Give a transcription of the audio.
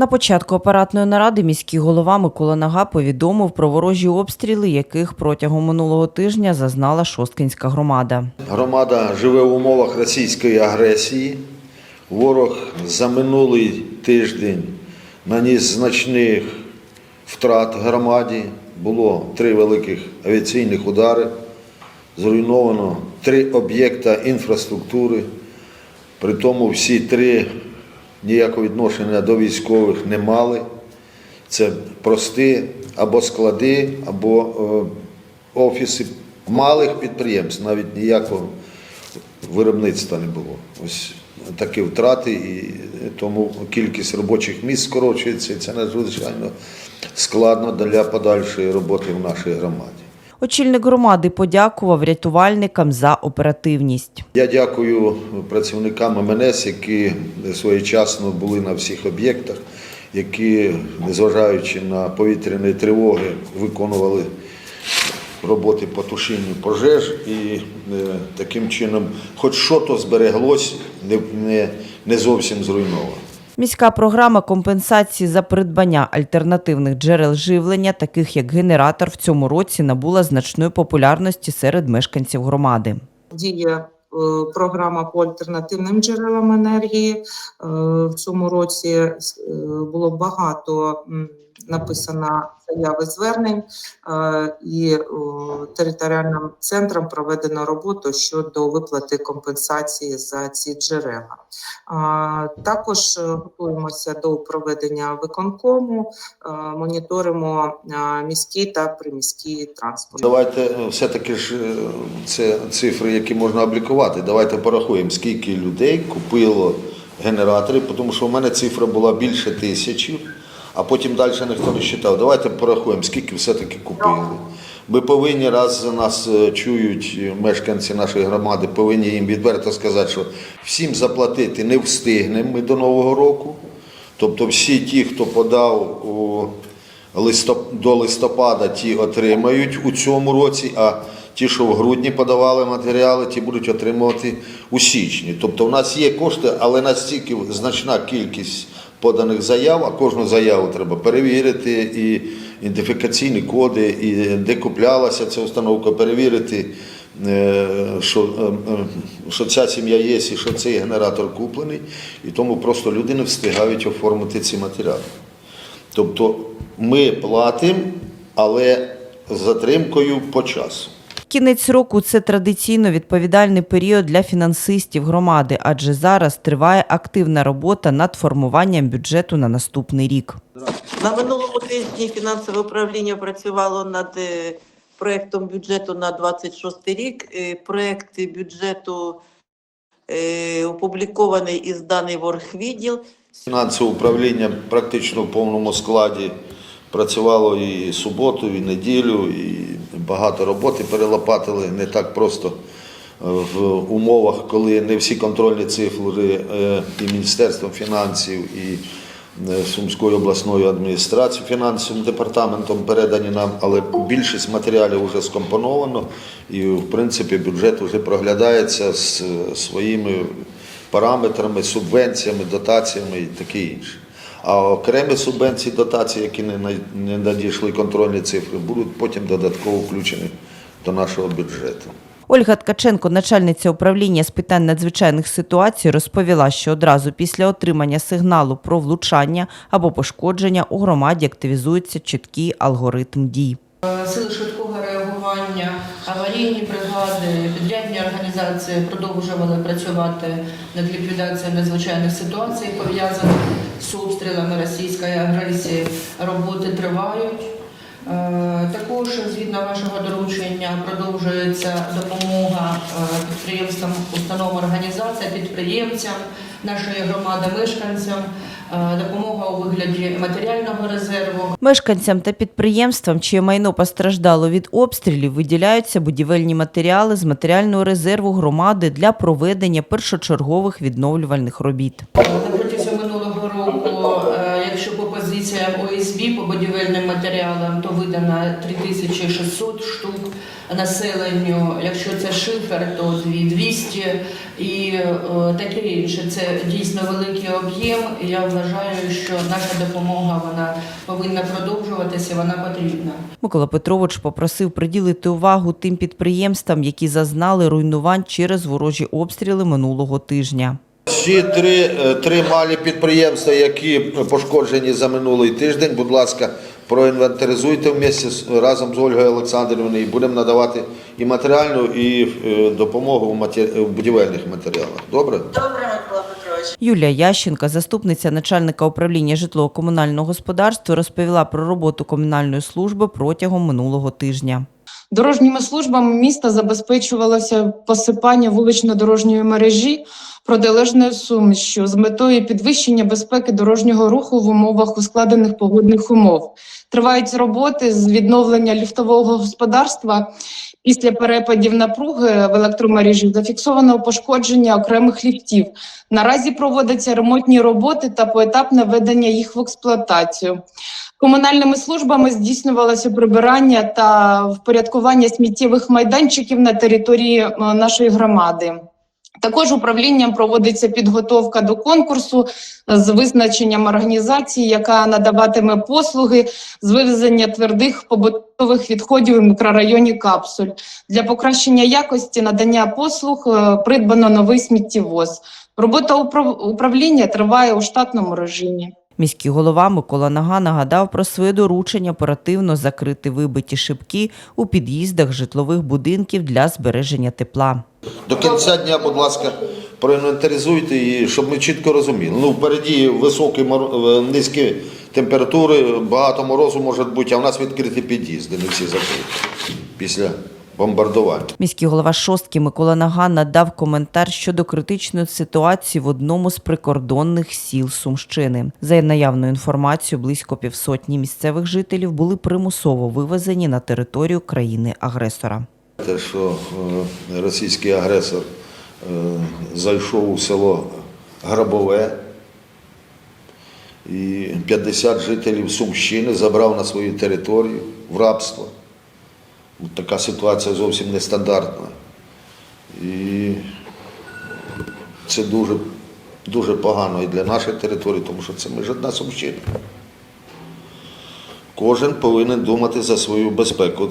На початку апаратної наради міський голова Микола Нага повідомив про ворожі обстріли, яких протягом минулого тижня зазнала Шосткинська громада. Громада живе в умовах російської агресії. Ворог за минулий тиждень наніс значних втрат громаді. Було три великих авіаційних удари. Зруйновано три об'єкта інфраструктури. При тому всі три ніякого відношення до військових не мали. Це прості або склади, або е, офіси малих підприємств, навіть ніякого виробництва не було. Ось такі втрати, і тому кількість робочих місць скорочується, і це надзвичайно складно для подальшої роботи в нашій громаді. Очільник громади подякував рятувальникам за оперативність. Я дякую працівникам МНС, які своєчасно були на всіх об'єктах, які, незважаючи на повітряні тривоги, виконували роботи по тушінню пожеж і е, таким чином, хоч що то збереглось, не, не, не зовсім зруйновано. Міська програма компенсації за придбання альтернативних джерел живлення, таких як генератор, в цьому році набула значної популярності серед мешканців громади. діє е, програма по альтернативним джерелам енергії. Е, В цьому році е, було багато м, написано заяви звернень, е, і територіальним центром проведено роботу щодо виплати компенсації за ці джерела. Також е, готуємося до проведення виконкому, е, моніторимо е, міський та приміський транспорт. Давайте е, все-таки ж е, це цифри, які можна облікувати. Давайте порахуємо, скільки людей купило генератори, тому що в мене цифра була більше тисячі, а потім далі ніхто не вважав. Давайте порахуємо, скільки все-таки купили. Ми повинні, раз нас е, чують мешканці нашої громади, повинні їм відверто сказати, що всім заплатити не встигнемо ми до Нового року. Тобто всі ті, хто подав до листопада, ті отримають у цьому році, а ті, що в грудні подавали матеріали, ті будуть отримувати у січні. Тобто в нас є кошти, але настільки значна кількість поданих заяв, а кожну заяву треба перевірити, і ідентифікаційні коди, і де куплялася ця установка, перевірити. е, Що, е, е, що ця сім'я є і що цей генератор куплений, і тому просто люди не встигають оформити ці матеріали. Тобто ми платимо, але з затримкою по часу. Кінець року це традиційно відповідальний період для фінансистів громади, адже зараз триває активна робота над формуванням бюджету на наступний рік. На минулому тижні фінансове управління працювало над е, проектом бюджету на 26 рік. Е, Проект бюджету е, опублікований і зданий в оргвідділ. Фінансове управління практично в повному складі працювало і суботу, і неділю, і багато роботи перелопатили. Не так просто е, в умовах, коли не всі контрольні цифри е, і Міністерством фінансів, і е, Сумською обласною адміністрацією, фінансовим департаментом передані нам, але більшість матеріалів вже скомпоновано, і в принципі бюджет вже проглядається з своїми параметрами, субвенціями, дотаціями і таке інше. А окремі субвенції, дотації, які не надійшли контрольні цифри, будуть потім додатково включені до нашого бюджету. Ольга Ткаченко, начальниця управління з питань надзвичайних ситуацій, розповіла, що одразу після отримання сигналу про влучання або пошкодження у громаді активізується чіткий алгоритм дій. Сили швидкого реагування, аварійні бригади, підрядні організації продовжували працювати над ліквідацією надзвичайних ситуацій, пов'язаних з обстрілами російської агресії. Роботи тривають. Е, Також згідно вашого доручення продовжується допомога е, підприємствам, установам, організаціям, підприємцям нашої громади, мешканцям, е, допомога у вигляді матеріального резерву. Мешканцям та підприємствам, чиє майно постраждало від обстрілів, виділяються будівельні матеріали з матеріального резерву громади для проведення першочергових відновлювальних робіт. Е, Е, Якщо по позиціям ОСБ, по будівельним матеріалам, то видано 3600 штук населенню. Якщо це шифер, то 2200 і е, таке інше. Це дійсно великий об'єм. І я вважаю, що наша допомога вона повинна продовжуватися, вона потрібна. Микола Петрович попросив приділити увагу тим підприємствам, які зазнали руйнувань через ворожі обстріли минулого тижня. Всі три, е, три малі підприємства, які пошкоджені за минулий тиждень, будь ласка, проінвентаризуйте вместе з- разом з Ольгою Олександрівною і будемо надавати і матеріальну, і е, допомогу в, матері- в будівельних матеріалах. Добре? Добре, Микола Петрович. Юлія Ященка, заступниця начальника управління житлово-комунального господарства, розповіла про роботу комунальної служби протягом минулого тижня. Дорожніми службами міста забезпечувалося посипання вулично-дорожньої мережі протилежною сумішю з метою підвищення безпеки дорожнього руху в умовах ускладених погодних умов. Тривають роботи з відновлення ліфтового господарства. Після перепадів напруги в електромережі зафіксовано пошкодження окремих ліфтів. Наразі проводяться ремонтні роботи та поетапне введення їх в експлуатацію. Комунальними службами здійснювалося прибирання та впорядкування сміттєвих майданчиків на території е, нашої громади. Також управлінням проводиться підготовка до конкурсу з визначенням організації, яка надаватиме послуги з вивезення твердих побутових відходів у мікрорайоні Капсуль. Для покращення якості надання послуг е, придбано новий сміттєвоз. Робота управ- управління триває у штатному режимі. Міський голова Микола Нага нагадав про своє доручення оперативно закрити вибиті шибки у під'їздах житлових будинків для збереження тепла. До кінця дня, будь ласка, проінвентаризуйте і щоб ми чітко розуміли. Ну, впереді високі е, низькі температури, багато морозу може бути, а в нас відкриті під'їзди, не всі закриті після бомбардувань. Міський голова шостки Микола Нага надав коментар щодо критичної ситуації в одному з прикордонних сіл Сумщини. За наявною інформацією, близько півсотні місцевих жителів були примусово вивезені на територію країни-агресора. Те, що е, російський агресор е, зайшов у село Грабове і 50 жителів Сумщини забрав на свою територію в рабство. Така ситуація зовсім нестандартна. І це дуже, дуже погано і для нашої території, тому що це ми ж одна Сумщина. Кожен повинен думати за свою безпеку.